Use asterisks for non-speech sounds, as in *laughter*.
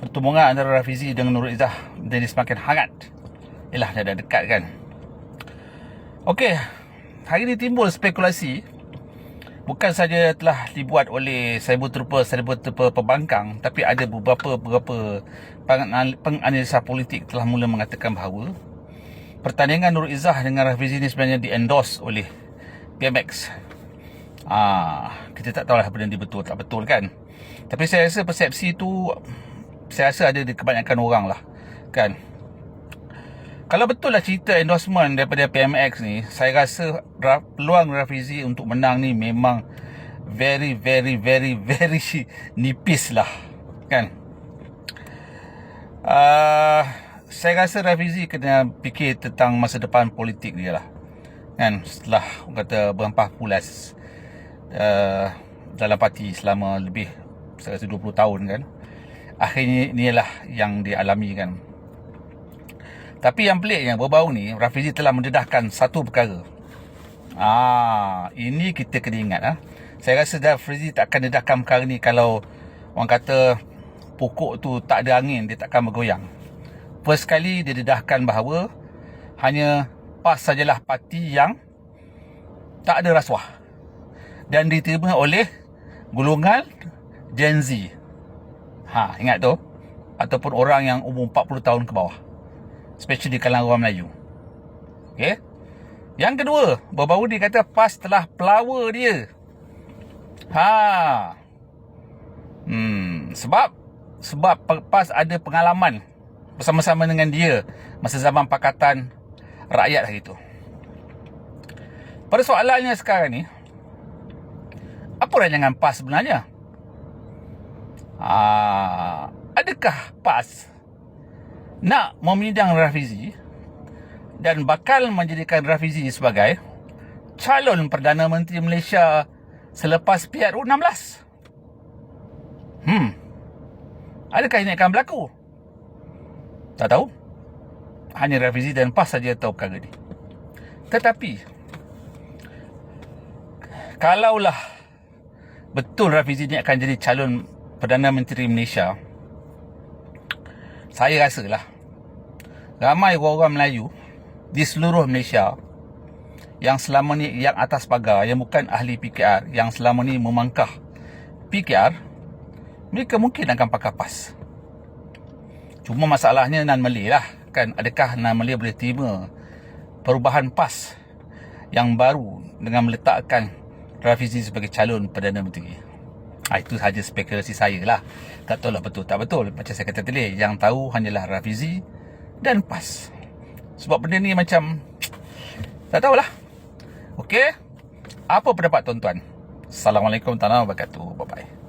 pertemuan antara Rafizi dengan Nurul Izzah menjadi semakin hangat. Yalah, dah, dah dekat kan. Okey, hari ini timbul spekulasi bukan saja telah dibuat oleh cyber trooper cyber trooper pembangkang tapi ada beberapa beberapa penganalisa politik telah mula mengatakan bahawa pertandingan Nurul Izzah dengan Rafizi ini sebenarnya di-endorse oleh PMX. Ah, kita tak tahu lah benda ni betul tak betul kan. Tapi saya rasa persepsi tu saya rasa ada di kebanyakan orang lah kan? Kalau betul lah cerita endorsement daripada PMX ni saya rasa peluang Rafizi untuk menang ni memang very very very very *laughs* nipis lah kan? Uh, saya rasa Rafizi kena fikir tentang masa depan politik dia lah kan? Setelah kata berhempah pulas uh, dalam parti selama lebih saya rasa 20 tahun kan akhirnya inilah yang dialami kan. Tapi yang peliknya baru-baru ni Rafizi telah mendedahkan satu perkara. Ah, ini kita kena ingat ah. Saya rasa Rafizi tak akan dedahkan perkara ni kalau orang kata pokok tu tak ada angin dia tak akan bergoyang. First kali dia dedahkan bahawa hanya PAS sajalah parti yang tak ada rasuah dan diterima oleh golongan Gen Z. Ha, ingat tu. Ataupun orang yang umur 40 tahun ke bawah. Especially di kalangan orang Melayu. Okay. Yang kedua, baru-baru dia kata PAS telah pelawa dia. Ha. Hmm, sebab sebab PAS ada pengalaman bersama-sama dengan dia masa zaman Pakatan Rakyat hari itu. Pada soalannya sekarang ni, apa rancangan PAS sebenarnya? Ah, adakah PAS nak memindang Rafizi dan bakal menjadikan Rafizi sebagai calon Perdana Menteri Malaysia selepas PRU 16? Hmm. Adakah ini akan berlaku? Tak tahu. Hanya Rafizi dan PAS saja tahu perkara ini. Tetapi kalaulah betul Rafizi ini akan jadi calon Perdana Menteri Malaysia Saya rasa lah Ramai orang-orang Melayu Di seluruh Malaysia Yang selama ni Yang atas pagar Yang bukan ahli PKR Yang selama ni memangkah PKR Mereka mungkin akan pakai PAS. Cuma masalahnya Nan Malay lah Kan? Adakah Nan Malay boleh terima Perubahan PAS Yang baru Dengan meletakkan Rafizi sebagai calon Perdana Menteri Ha, itu saja spekulasi saya lah. Tak tahu lah betul tak betul. Macam saya kata tadi. Yang tahu hanyalah Rafizi dan PAS. Sebab benda ni macam... Tak tahulah. Okey. Apa pendapat tuan-tuan? Assalamualaikum warahmatullahi wabarakatuh. Bye-bye.